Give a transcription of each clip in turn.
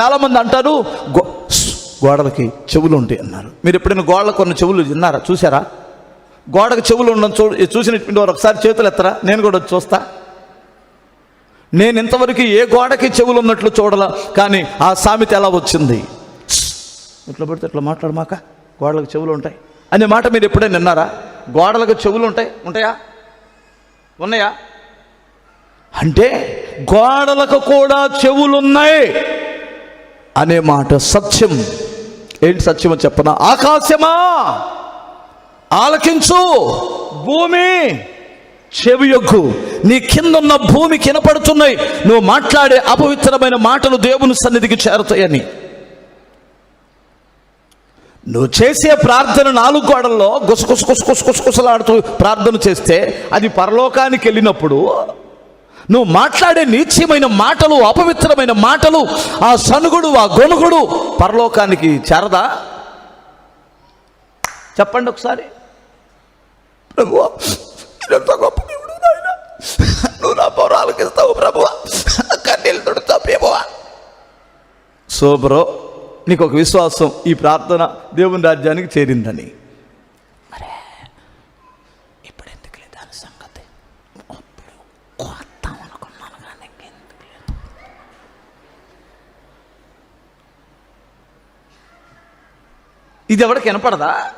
చాలామంది అంటారు గో గోడలకి చెవులు ఉంటాయి అన్నారు. మీరు ఎప్పుడైనా గోడలకు కొన్ని చెవులు విన్నారా? చూసారా గోడకు చెవులు ఉండడం చూ చూసినటువంటి వారు ఒకసారి చేతులు ఎత్తరా? నేను కూడా చూస్తా. నేను ఇంతవరకు ఏ గోడకి చెవులు ఉన్నట్లు చూడాల కానీ ఆ సామెత ఎలా వచ్చింది? ఇట్లా పడితే ఇట్లా మాట్లాడమాక గోడలకు చెవులు ఉంటాయి. అనే మాట మీరు ఎప్పుడైనా విన్నారా? గోడలకు చెవులు ఉంటాయి ఉంటాయా? ఉన్నాయా? అంటే గోడలకు కూడా చెవులున్నాయి. అనే మాట సత్యం. ఏంటి సత్యమో చెప్పన? ఆకాశమా? ఆలకించు. భూమి చెవి యొగ్గు. నీ కిందున్న భూమి కినపడుతున్నాయి. నువ్వు మాట్లాడే అపవిత్రమైన మాటలు దేవుని సన్నిధికి చేరుతాయని. నువ్వు చేసే ప్రార్థన నాలుగు గోడల్లో గుసగుస గుసగుస గుసగుసలాడుతూ ప్రార్థన చేస్తే అది పరలోకానికి వెళ్ళినప్పుడు నువ్వు మాట్లాడే నీచ్యమైన మాటలు అపవిత్రమైన మాటలు ఆ సనుగుడు ఆ గొనుగుడు పరలోకానికి చేరదా? చెప్పండి ఒకసారి. ప్రభువా ఇదంతా గొప్ప దేవుడు నాయన. నువ్వు నా పౌరాలకు ఇస్తావు ప్రభువా. కన్నీళ్ళు తుడుతావు ప్రభువా. సో బ్రో నీకు ఒక విశ్వాసం ఈ ప్రార్థన దేవుని రాజ్యానికి చేరిందని. ఇది ఎవరికి వినపడదా?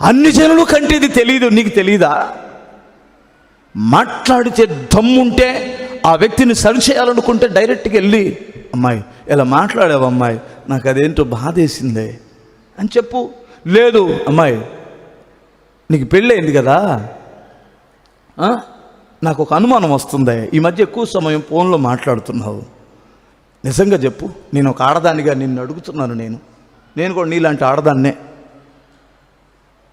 అన్ని జనులు కంటే ఇది తెలియదు నీకు తెలియదా మాట్లాడితే దమ్ముంటే ఆ వ్యక్తిని సరిచేయాలనుకుంటే డైరెక్ట్గా వెళ్ళి అమ్మాయి ఇలా మాట్లాడావు అమ్మాయి నాకు అదేంటో బాధేసిందే. అని చెప్పు. లేదు అమ్మాయి నీకు పెళ్ళయింది కదా? నాకు ఒక అనుమానం వస్తుంది. ఈ మధ్య ఎక్కువ సమయం ఫోన్లో మాట్లాడుతున్నావు. నిజంగా చెప్పు నేను ఒక ఆడదానిగా నిన్ను అడుగుతున్నాను నేను. నేను కూడా నీలాంటి ఆడదాన్నే.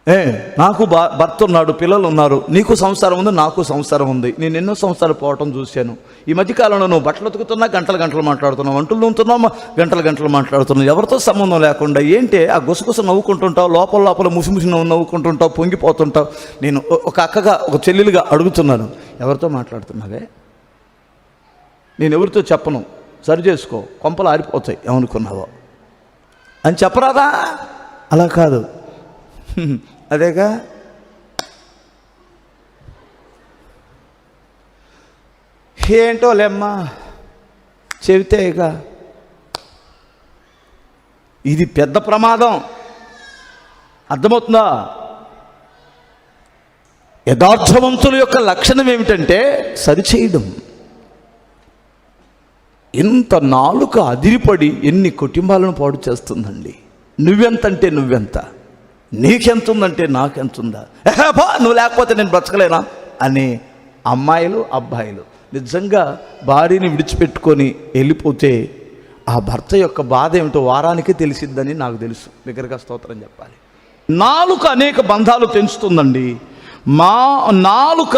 ఏ నాకు బా భర్త ఉన్నాడు పిల్లలు ఉన్నారు నీకు సంసారం ఉంది నాకు సంసారం ఉంది. నేను ఎన్నో సంవత్సరాలు పోవటం చూశాను. ఈ మధ్యకాలంలో నువ్వు బట్టలు ఉతుకుతున్నా గంటలు గంటలు మాట్లాడుతున్నావు. వంటలు ఉంటున్నావు? గంటలు గంటలు మాట్లాడుతున్నావు. ఎవరితో సంబంధం లేకుండా ఏంటి? ఆ గుసగుస నవ్వుకుంటుంటావు లోపల లోపల ముసి నవ్వు నవ్వుకుంటుంటావు పొంగిపోతుంటావు. నేను ఒక అక్కగా ఒక చెల్లెలుగా అడుగుతున్నాను. ఎవరితో మాట్లాడుతున్నావే? నేను ఎవరితో చెప్పను? సరి చేసుకో కొంపలు ఆరిపోతాయి ఏమనుకున్నావో. అని చెప్పరాదా? అలా కాదు. అదేగా? ఏంటో లేమ్మా చెబితే ఇక ఇది పెద్ద ప్రమాదం. అర్థమవుతుందా? యథార్థవంతుల యొక్క లక్షణం ఏమిటంటే సరిచేయడం ఇంత నాలుక అదిరిపడి ఎన్ని కుటుంబాలను పాడు చేస్తుందండి. నువ్వెంతంటే నువ్వెంత? నీకెంత ఉందంటే నాకెంత ఉందా "ఎహే బా నువ్వు లేకపోతే నేను బ్రతకలేనా? అని అమ్మాయిలు అబ్బాయిలు నిజంగా భార్యని విడిచిపెట్టుకొని వెళ్ళిపోతే ఆ భర్త యొక్క బాధ ఏమిటో వారానికే తెలిసిద్దని నాకు తెలుసు. దగ్గరగా స్తోత్రం చెప్పాలి. నాలుక అనేక బంధాలు తెంచుతుందండి మా నాలుక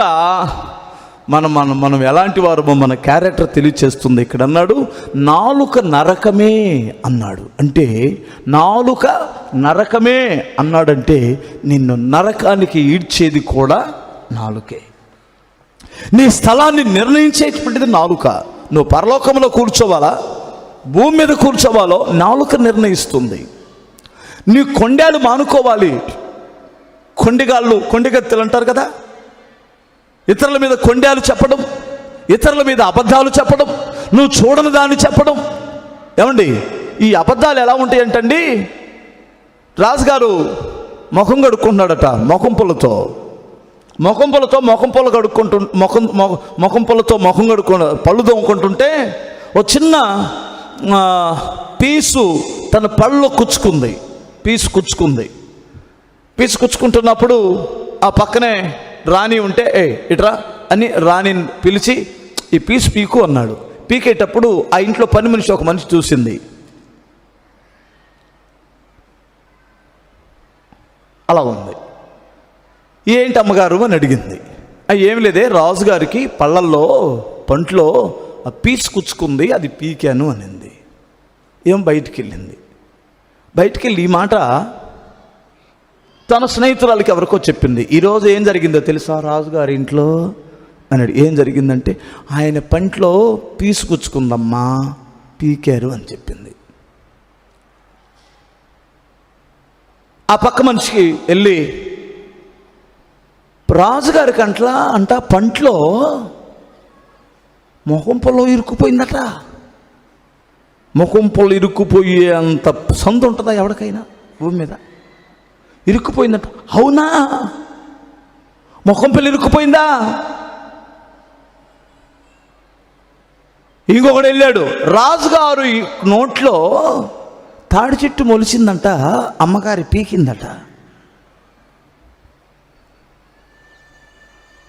మనం మనం మనం ఎలాంటి వారమో మన క్యారెక్టర్ తెలియచేస్తుంది. ఇక్కడ అన్నాడు నాలుక నరకమే అన్నాడు. అంటే నాలుక నరకమే అన్నాడంటే నిన్ను నరకానికి ఈడ్చేది కూడా నాలుకే. నీ స్థలాన్ని నిర్ణయించేటువంటిది నాలుక. నువ్వు పరలోకంలో కూర్చోవాలా? భూమి మీద కూర్చోవాలో? నాలుక నిర్ణయిస్తుంది. నీ కొండలు మానుకోవాలి. కొండిగాళ్ళు కొండిగత్తెలు అంటారు కదా? ఇతరుల మీద కొండాలు చెప్పడం ఇతరుల మీద అబద్ధాలు చెప్పడం నువ్వు చూడని దాన్ని చెప్పడం. ఏమండి ఈ అబద్ధాలు ఎలా ఉంటాయి అంటండి? రాజుగారు ముఖం కడుక్కుంటున్నాడట ముఖం పుల్లతో. ముఖం పుల్లతో ముఖం పుల్ల కడుక్కుంటు ముఖం ముఖం పుల్లతో ముఖం కడుక్కు పళ్ళు తోముకుంటుంటే ఒక చిన్న పీసు తన పళ్ళు కుచ్చుకుంది పీసు కుచ్చుకుంది. పీసు కుచ్చుకుంటున్నప్పుడు ఆ పక్కనే రాణి ఉంటే ఏ ఇట్రా అని రాణిని పిలిచి ఈ పీస్ పీకు అన్నాడు. పీకేటప్పుడు ఆ ఇంట్లో పని మనిషి ఒక మనిషి చూసింది. అలా ఉంది. ఏంటి అమ్మగారు అని అడిగింది. "ఆ, ఏం లేదే రాజుగారికి పళ్ళల్లో పంట్లో ఆ పీచు కుచ్చుకుంది అది పీకాను అనింది. ఏం బయటికి వెళ్ళింది బయటికి వెళ్ళి ఈ మాట తన స్నేహితురాలకి ఎవరికో చెప్పింది. ఈరోజు ఏం జరిగిందో తెలుసా? రాజుగారి ఇంట్లో అన్నాడు. ఏం జరిగిందంటే ఆయన పంట్లో పీసుకుచ్చుకుందమ్మా పీకారు అని చెప్పింది. ఆ పక్క మనిషికి వెళ్ళి రాజుగారి కంట్ల అంట పంట్లో మొహం పొలం ఇరుక్కుపోయిందట. ముఖం పొలం ఇరుక్కుపోయే అంత సందు ఉంటుందా ఎవరికైనా? భూమి మీద. ఇరుక్కుపోయిందట. అవునా? ముఖం పిల్ల ఇరుక్కుపోయిందా? ఇంకొకడు వెళ్ళాడు. రాజుగారు ఈ నోట్లో తాడి చెట్టు మొలిచిందంట అమ్మగారి పీకిందట.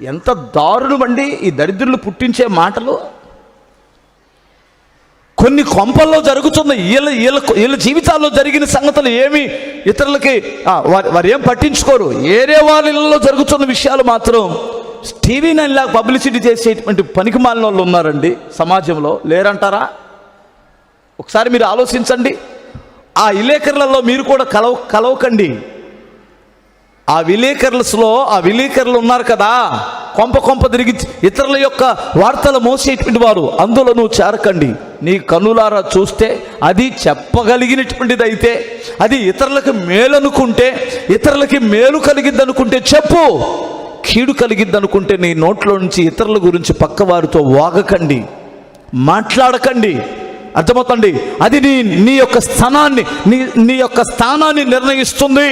ఎంత దారుణమండి ఈ దరిద్రులు పుట్టించే మాటలు. కొన్ని కొంపల్లో జరుగుతున్న వీళ్ళ వీళ్ళ వీళ్ళ జీవితాల్లో జరిగిన సంగతులు ఏమి? ఇతరులకి వారి వారు ఏం పట్టించుకోరు. ఏరే వాళ్ళలో జరుగుతున్న విషయాలు మాత్రం టీవీ నైన్లా పబ్లిసిటీ చేసేటువంటి పనికి మాలిన వాళ్ళు ఉన్నారండి సమాజంలో. లేరంటారా? ఒకసారి మీరు ఆలోచించండి. ఆ విలేకరులలో మీరు కూడా కలవ కలవకండి. ఆ విలేకరులస్లో ఆ విలేకరులు ఉన్నారు కదా. కొంప కొంప తిరిగి ఇతరుల యొక్క వార్తలు మోసేటువంటి వారు. అందులో నువ్వు చేరకండి. నీ కన్నులారా చూస్తే అది చెప్పగలిగినటువంటిదైతే అది ఇతరులకు మేలనుకుంటే ఇతరులకి మేలు కలిగిద్ది అనుకుంటే చెప్పు. కీడు కలిగిద్ది అనుకుంటే నీ నోట్లో నుంచి ఇతరుల గురించి పక్కవారితో వాగకండి మాట్లాడకండి అర్థమవుతండి అది నీ నీ యొక్క స్థానాన్ని నీ నీ యొక్క స్థానాన్ని నిర్ణయిస్తుంది.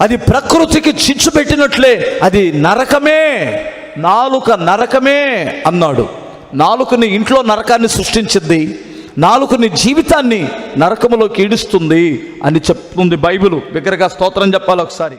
అది ప్రకృతికి చిచ్చు పెట్టినట్లే అది నరకమే నాలుక నరకమే అన్నాడు. నాలుకని ఇంట్లో నరకాన్ని సృష్టించింది. నాలుకని జీవితాన్ని నరకములోకి ఈడుస్తుంది అని చెప్తుంది బైబిల్. బిగ్గరగా స్తోత్రం చెప్పాలి ఒకసారి.